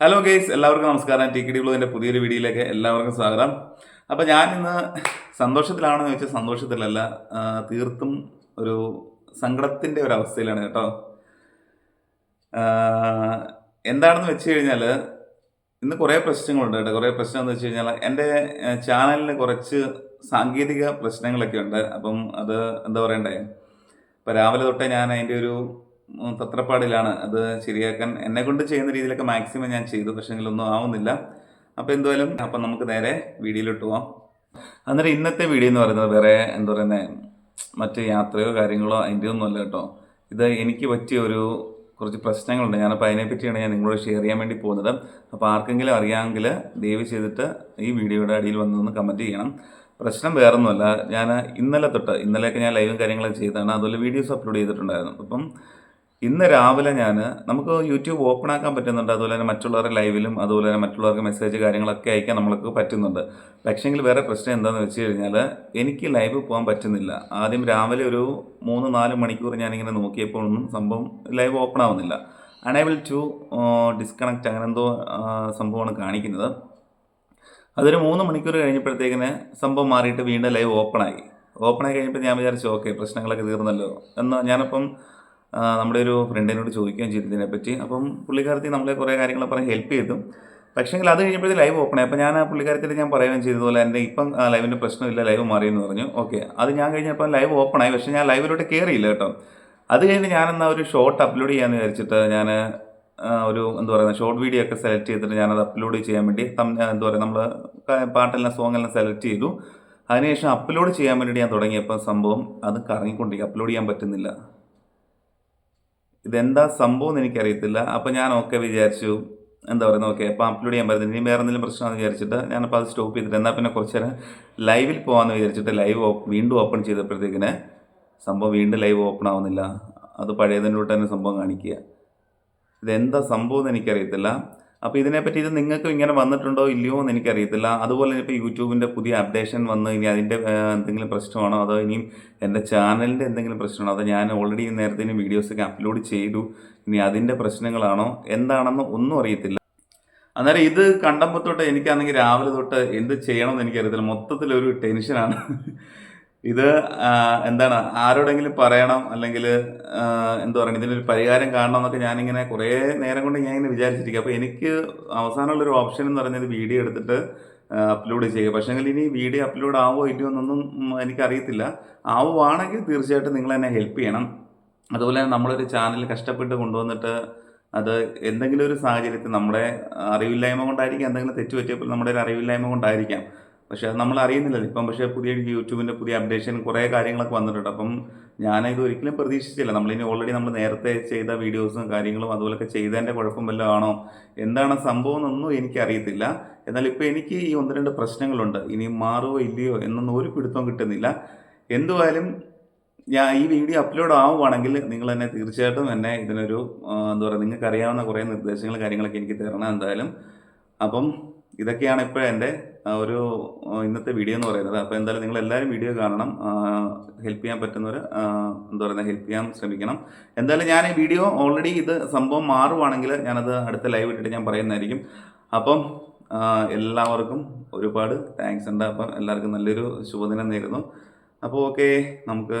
Hello guys എല്ലാവർക്കും നമസ്കാരം. T K D ബ്ലോഗിന്റെ പുതിയൊരു വീഡിയോയിലേക്ക് എല്ലാവർക്കും സ്വാഗതം. അപ്പോൾ ഞാൻ ഇന്ന് സന്തോഷത്തിലാണെന്ന് ചോദിച്ചാൽ സന്തോഷത്തിലല്ല തീർത്തും ഒരു സങ്കടത്തിന്റെ ഒരു അവസ്ഥയിലാണ് കേട്ടോ. എന്താണെന്ന് വെച്ച് കഴിഞ്ഞാൽ ഇന്ന് കുറേ പ്രശ്നങ്ങളുണ്ട് കേട്ടോ. കുറേ പ്രശ്നം എന്ന് വെച്ച് കഴിഞ്ഞാൽ എന്റെ ചാനലിന് കുറച്ച് സാങ്കേതിക പ്രശ്നങ്ങളൊക്കെ ഉണ്ട്. അപ്പം അത് എന്താ പറയണ്ടേ? ഇപ്പോൾ രാവിലെ തൊട്ടേ ഞാൻ അതിന്റെ ഒരു തത്രപ്പാടിലാണ്. അത് ശരിയാക്കാൻ എന്നെ കൊണ്ട് ചെയ്യുന്ന രീതിയിലൊക്കെ മാക്സിമം ഞാൻ ചെയ്തു. പക്ഷേ ഒന്നും ആവുന്നില്ല. അപ്പോൾ എന്തായാലും അപ്പം നമുക്ക് നേരെ വീഡിയോയിലോട്ട് പോവാം. അന്നേരം ഇന്നത്തെ വീഡിയോ എന്ന് പറയുന്നത് വേറെ എന്താ പറയുന്നത് മറ്റ് യാത്രയോ കാര്യങ്ങളോ അതിന്റെ ഒന്നും അല്ല കേട്ടോ. ഇത് എനിക്ക് പറ്റിയ ഒരു കുറച്ച് പ്രശ്നങ്ങളുണ്ട്. ഞാനപ്പോൾ അതിനെപ്പറ്റിയാണ് ഞാൻ നിങ്ങളോട് ഷെയർ ചെയ്യാൻ വേണ്ടി പോകുന്നത്. അപ്പോൾ ആർക്കെങ്കിലും അറിയാമെങ്കിൽ ദയവ് ചെയ്തിട്ട് ഈ വീഡിയോയുടെ അടിയിൽ വന്നൊന്ന് കമന്റ് ചെയ്യണം. പ്രശ്നം വേറൊന്നുമല്ല. ഞാൻ ഇന്നലെ തൊട്ട് ഇന്നലെയൊക്കെ ഞാൻ ലൈവും കാര്യങ്ങളൊക്കെ ചെയ്തതാണ്. അതുപോലെ വീഡിയോസ് അപ്ലോഡ് ചെയ്തിട്ടുണ്ടായിരുന്നു. അപ്പം ഇന്ന് രാവിലെ ഞാൻ നമുക്ക് യൂട്യൂബ് ഓപ്പൺ ആക്കാൻ പറ്റുന്നുണ്ട്. അതുപോലെ തന്നെ മറ്റുള്ളവരുടെ ലൈവിലും അതുപോലെ തന്നെ മറ്റുള്ളവർക്ക് മെസ്സേജ് കാര്യങ്ങളൊക്കെ അയക്കാൻ നമ്മൾക്ക് പറ്റുന്നുണ്ട്. പക്ഷേങ്കിൽ വേറെ പ്രശ്നം എന്താണെന്ന് വെച്ച് കഴിഞ്ഞാൽ എനിക്ക് ലൈവ് പോകാൻ പറ്റുന്നില്ല. ആദ്യം രാവിലെ ഒരു മൂന്ന് നാല് മണിക്കൂർ ഞാനിങ്ങനെ നോക്കിയപ്പോൾ ഒന്നും സംഭവം ലൈവ് ഓപ്പൺ ആവുന്നില്ല. അണേബിൾ ടു ഡിസ്കണക്റ്റ് അങ്ങനെ എന്തോ സംഭവമാണ് കാണിക്കുന്നത്. അതൊരു മൂന്ന് മണിക്കൂർ കഴിഞ്ഞപ്പോഴത്തേക്കിന് സംഭവം മാറിയിട്ട് വീണ്ടും ലൈവ് ഓപ്പൺ ആയി. ഓപ്പൺ ആയി കഴിഞ്ഞപ്പോൾ ഞാൻ വിചാരിച്ചു ഓക്കെ പ്രശ്നങ്ങളൊക്കെ തീർന്നല്ലോ. എന്ന് ഞാനപ്പം നമ്മുടെ ഒരു ഫ്രണ്ടിനോട് ചോദിക്കുകയും ചെയ്തു ഇതിനെപ്പറ്റി. അപ്പം പുള്ളിക്കാരത്തി നമ്മളെ കുറേ കാര്യങ്ങൾ പറഞ്ഞ് ഹെൽപ്പ് ചെയ്തു. പക്ഷേ അത് കഴിഞ്ഞപ്പോഴത്തേക്ക് ലൈവ് ഓപ്പൺ അപ്പോൾ ഞാൻ ആ പുള്ളിക്കാരത്തിൽ ഞാൻ പറയുകയും ചെയ്തതുപോലെ എന്റെ ഇപ്പം ലൈവിന്റെ പ്രശ്നമില്ല ലൈവ് മാറിയെന്ന് പറഞ്ഞു. ഓക്കെ. അത് ഞാൻ കഴിഞ്ഞപ്പോൾ ലൈവ് ഓപ്പൺ ആയി. പക്ഷേ ഞാൻ ലൈവിലോട്ട് കയറിയില്ല കേട്ടോ. അത് കഴിഞ്ഞ് ഞാനെന്നാ ഒരു ഷോർട്ട് അപ്ലോഡ് ചെയ്യാമെന്ന് വിചാരിച്ചിട്ട് ഞാൻ ഒരു എന്താ പറയുക ഷോർട്ട് വീഡിയോ ഒക്കെ സെലക്ട് ചെയ്തിട്ട് ഞാനത് അപ്ലോഡ് ചെയ്യാൻ വേണ്ടി എന്താ പറയുക നമ്മൾ പാട്ടെല്ലാം സോങ് എല്ലാം സെലക്ട് ചെയ്തു. അതിനുശേഷം അപ്ലോഡ് ചെയ്യാൻ വേണ്ടി ഞാൻ തുടങ്ങിയപ്പോൾ സംഭവം അത് കറങ്ങിക്കൊണ്ടിരിക്കും അപ്ലോഡ് ചെയ്യാൻ പറ്റുന്നില്ല. ഇതെന്താ സംഭവം എന്ന് എനിക്കറിയത്തില്ല. അപ്പോൾ ഞാൻ ഓക്കെ വിചാരിച്ചു. എന്താ പറയുന്നത്? ഓക്കെ അപ്പോൾ അപ്ലോഡ് ചെയ്യാൻ പറ്റുന്നില്ല ഇനി വേറെ എന്തെങ്കിലും പ്രശ്നമാണെന്ന് വിചാരിച്ചിട്ട് ഞാനപ്പോൾ അത് സ്റ്റോപ്പ് ചെയ്തിട്ട് എന്നാൽ പിന്നെ കുറച്ച് നേരം ലൈവിൽ പോകാമെന്ന് വിചാരിച്ചിട്ട് ലൈവ് വീണ്ടും ഓപ്പൺ ചെയ്തപ്പോഴത്തേക്കിന് സംഭവം വീണ്ടും ലൈവ് ഓപ്പൺ ആവുന്നില്ല. അത് പഴയതിന്റെ തന്നെ സംഭവം കാണിക്കുക. ഇതെന്താ സംഭവം എന്ന് എനിക്കറിയത്തില്ല. അപ്പോൾ ഇതിനെപ്പറ്റി ഇത് നിങ്ങൾക്ക് ഇങ്ങനെ വന്നിട്ടുണ്ടോ ഇല്ലയോ എന്ന് എനിക്കറിയത്തില്ല. അതുപോലെ ഇപ്പോൾ യൂട്യൂബിന്റെ പുതിയ അപ്ഡേഷൻ വന്ന് ഇനി അതിന്റെ എന്തെങ്കിലും പ്രശ്നമാണോ? അതോ ഇനിയും എന്റെ ചാനലിന്റെ എന്തെങ്കിലും പ്രശ്നമാണോ? അതോ ഞാൻ ഓൾറെഡി നേരത്തെ ഇനി വീഡിയോസൊക്കെ അപ്ലോഡ് ചെയ്തു. ഇനി അതിന്റെ പ്രശ്നങ്ങളാണോ? എന്താണെന്ന് ഒന്നും അറിയത്തില്ല. അന്നേരം ഇത് കണ്ടപ്പോൾ തൊട്ട് എനിക്കാണെങ്കിൽ രാവിലെ തൊട്ട് എന്ത് ചെയ്യണമെന്ന് എനിക്കറിയത്തില്ല. മൊത്തത്തിലൊരു ടെൻഷനാണ്. ഇത് എന്താണ് ആരോടെങ്കിലും പറയണം അല്ലെങ്കിൽ എന്താ പറയുക ഇതിനൊരു പരിഹാരം കാണണം എന്നൊക്കെ ഞാനിങ്ങനെ കുറേ നേരം കൊണ്ട് ഞാൻ ഇങ്ങനെ വിചാരിച്ചിരിക്കുക അപ്പോൾ എനിക്ക് അവസാനമുള്ളൊരു ഓപ്ഷൻ എന്ന് പറഞ്ഞത് വീഡിയോ എടുത്തിട്ട് അപ്ലോഡ് ചെയ്യുക. പക്ഷേങ്കിൽ ഇനി വീഡിയോ അപ്ലോഡ് ആവോ ഇല്ലയോ എന്നൊന്നും എനിക്കറിയത്തില്ല. ആവുകയാണെങ്കിൽ തീർച്ചയായിട്ടും നിങ്ങൾ എന്നെ ഹെൽപ്പ് ചെയ്യണം. അതുപോലെ നമ്മളൊരു ചാനൽ കഷ്ടപ്പെട്ട് കൊണ്ടുവന്നിട്ട് അത് എന്തെങ്കിലും ഒരു സാഹചര്യത്തിൽ നമ്മുടെ അറിവില്ലായ്മ കൊണ്ടായിരിക്കാം എന്തെങ്കിലും തെറ്റ് പറ്റിയപ്പോൾ നമ്മുടെ ഒരു അറിവില്ലായ്മ കൊണ്ടായിരിക്കാം. പക്ഷേ അത് നമ്മൾ അറിയുന്നില്ലല്ലോ. ഇപ്പം പക്ഷേ പുതിയ യൂട്യൂബിന്റെ പുതിയ അപ്ഡേഷൻ കുറേ കാര്യങ്ങളൊക്കെ വന്നിട്ടുണ്ട്. അപ്പം ഞാനിത് ഒരിക്കലും പ്രതീക്ഷിച്ചില്ല. നമ്മളിനി ഓൾറെഡി നമ്മൾ നേരത്തെ ചെയ്ത വീഡിയോസും കാര്യങ്ങളും അതുപോലൊക്കെ ചെയ്തതിന്റെ കുഴപ്പം വല്ലതും ആണോ എന്താണ് സംഭവം എന്നൊന്നും എനിക്ക് എനിക്കറിയത്തില്ല. എന്നാൽ ഇപ്പോൾ എനിക്ക് ഈ ഒന്ന് രണ്ട് പ്രശ്നങ്ങളുണ്ട്. ഇനി മാറുമോ ഇല്ലയോ എന്നൊന്നും ഒരു പിടുത്തവും കിട്ടുന്നില്ല. എന്തുവായാലും ഞാൻ ഈ വീഡിയോ അപ്ലോഡ് ആവുകയാണെങ്കിൽ നിങ്ങൾ എന്നെ തീർച്ചയായിട്ടും എന്നെ ഇതിനൊരു എന്താ പറയുക നിങ്ങൾക്ക് അറിയാവുന്ന കുറേ നിർദ്ദേശങ്ങൾ കാര്യങ്ങളൊക്കെ എനിക്ക് തരണം എന്തായാലും. അപ്പം ഇതൊക്കെയാണ് ഇപ്പോൾ എന്റെ ഒരു ഇന്നത്തെ വീഡിയോ എന്ന് പറയുന്നത്. അപ്പോൾ എന്തായാലും നിങ്ങൾ എല്ലാവരും വീഡിയോ കാണണം ഹെൽപ്പ് ചെയ്യാൻ പറ്റുന്നവർ എന്താ പറയുക ഹെൽപ്പ് ചെയ്യാൻ ശ്രമിക്കണം. എന്തായാലും ഞാൻ ഈ വീഡിയോ ഓൾറെഡി ഇത് സംഭവം മാറുവാണെങ്കിൽ ഞാനത് അടുത്ത ലൈവ് ഇട്ടിട്ട് ഞാൻ പറയുന്നതായിരിക്കും. അപ്പം എല്ലാവർക്കും ഒരുപാട് താങ്ക്സ് ഉണ്ട്. അപ്പം എല്ലാവർക്കും നല്ലൊരു ശുഭദിനം നേരുന്നു. അപ്പോൾ ഓക്കെ നമുക്ക്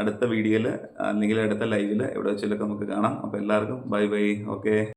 അടുത്ത വീഡിയോയിൽ അല്ലെങ്കിൽ അടുത്ത ലൈവിൽ എവിടെ വെച്ചാലൊക്കെ നമുക്ക് കാണാം. അപ്പോൾ എല്ലാവർക്കും ബൈ ബൈ ഓക്കെ